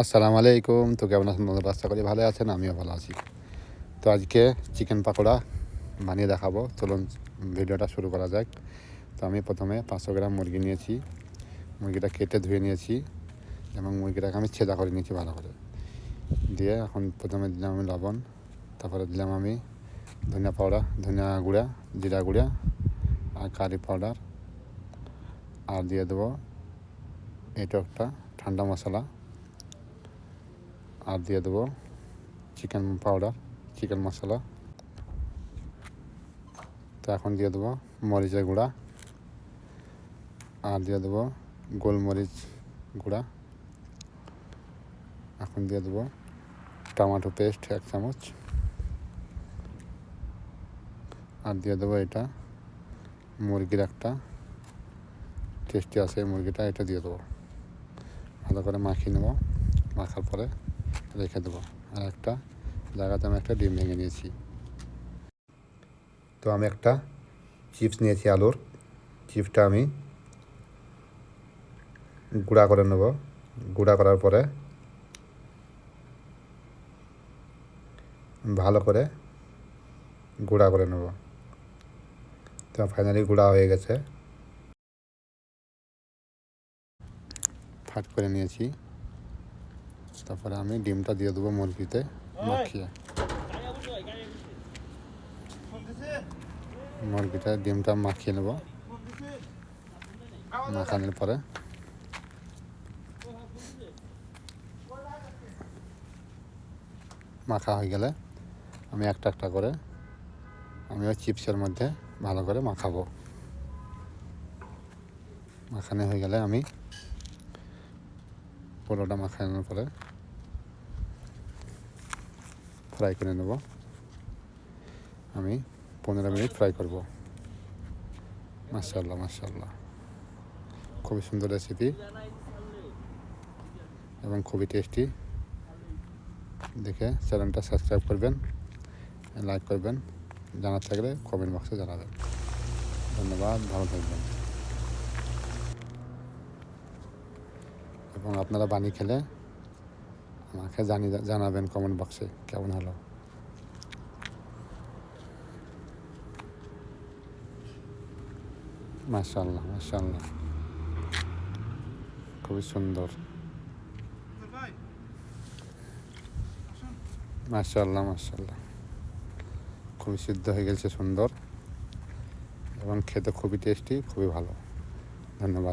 আসসালামু আলাইকুম। তো কেমন আছেন বন্ধুরা? আশা করি ভালো আছেন, আমিও ভালো আছি। তো আজকে চিকেন পাকোড়া বানিয়ে দেখাবো। চলুন ভিডিওটা শুরু করা যাক। তো আমি প্রথমে পাঁচশো গ্রাম মুরগি নিয়েছি। মুরগিটা কেটে ধুয়ে নিয়েছি এবং মুরগিটাকে আমি ছেদা করে নিয়েছি ভালো করে। দিয়ে এখন প্রথমে দিলাম আমি লবণ, তারপরে দিলাম আমি ধনিয়া পাউডার, ধনিয়া গুঁড়া, জিরা গুঁড়া আর কারি পাউডার। আর দিয়ে দেবো এটা একটা ঠান্ডা মশলা। আর দিয়ে দেবো চিকেন পাউডার চিকেন মশলা। তো এখন দিয়ে দেবো মরিচের গুঁড়া। আর দিয়ে দেবো গোলমরিচ গুঁড়া। এখন দিয়ে দেবো টমাটো পেস্ট এক চামচ। আর দিয়ে দেবো এটা মুরগির একটা। টেস্টি আছে মুরগিটা, এটা দিয়ে দেবো। ভালো করে মাখিয়ে নেব, মাখার পরে রেখে দেবো। আর একটা জায়গাতে আমি একটা ডিম ভেঙে নিয়েছি। তো আমি একটা চিপস নিয়েছি আলুর। চিপসটা আমি গুঁড়া করে নেব। গুঁড়া করার পরে ভালো করে গুঁড়া করে নেব। তো ফাইনালি গুঁড়া হয়ে গেছে। ফাট করে নিয়েছি। তারপরে আমি ডিমটা দিয়ে দেবো মুরগিতে মাখিয়ে। মুরগিটা ডিমটা মাখিয়ে নেব। মাখানোর পরে। মাখা হয়ে গেলে আমি একটা একটা করে আমি ওই চিপসের মধ্যে ভালো করে মাখাবো। মাখানো হয়ে গেলে আমি পুরোটা মাখানোর পরে ফ্রাই করে নেব। আমি পনেরো মিনিট ফ্রাই করব। মাশাল্লাহ মাশাল্লাহ খুবই সুন্দর রেসিপি এবং খুবই টেস্টি দেখে চ্যানেলটা সাবস্ক্রাইব করবেন লাইক করবেন, জানার থাকলে কমেন্ট বক্সে জানাবেন। ধন্যবাদ, ভালো থাকবেন। এবং আপনারা বানিয়ে খেলে আমাকে জানি জানাবেন কমেন্ট বক্সে কেমন হলো। মাশাল্লাহ মাশাল্লাহ খুবই সুন্দর। মাশাল্লাহ মাশাল্লাহ খুবই সিদ্ধ হয়ে গেছে সুন্দর। এবং খেতে খুবই টেস্টি খুবই ভালো। ধন্যবাদ।